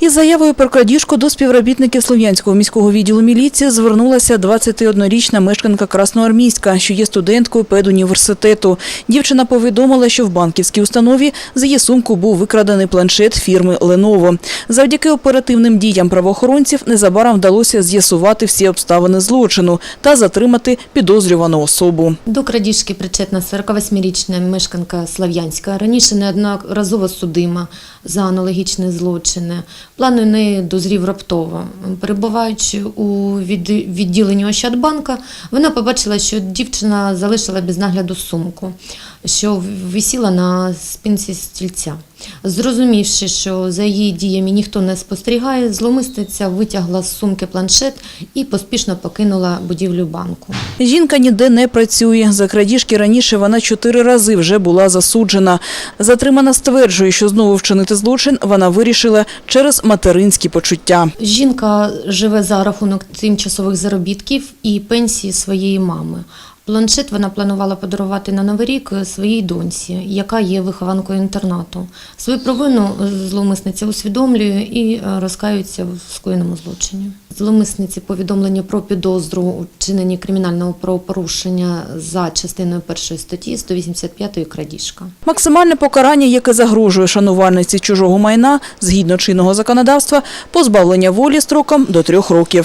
Із заявою про крадіжку до співробітників Слов'янського міського відділу міліції звернулася 21-річна мешканка Красноармійська, що є студенткою педуніверситету. Дівчина повідомила, що в банківській установі з її сумку був викрадений планшет фірми «Леново». Завдяки оперативним діям правоохоронців незабаром вдалося з'ясувати всі обставини злочину та затримати підозрювану особу. До крадіжки причетна 48-річна мешканка Слав'янська. Раніше неодноразово судима за аналогічні злочини. План не дозрів раптово. Перебуваючи у від- відділенні Ощадбанка, вона побачила, що дівчина залишила без нагляду сумку, що висіла на спинці стільця. Зрозумівши, що за її діями ніхто не спостерігає, зломисниця витягла з сумки планшет і поспішно покинула будівлю банку. Жінка ніде не працює. За крадіжки раніше вона чотири рази вже була засуджена. Затримана стверджує, що знову вчинити злочин вона вирішила через материнські почуття. Жінка живе за рахунок тимчасових заробітків і пенсії своєї мами. Планшет вона планувала подарувати на Новий рік своїй доньці, яка є вихованкою інтернату. Свою провину зловмисниця усвідомлює і е, розкаюється в скоєному злочині. Зловмисниці повідомлення про підозру у кримінального правопорушення за частиною першої статті 185 крадіжка. Максимальне покарання, яке загрожує шанувальниці чужого майна, згідно чинного законодавства, позбавлення волі строком до трьох років.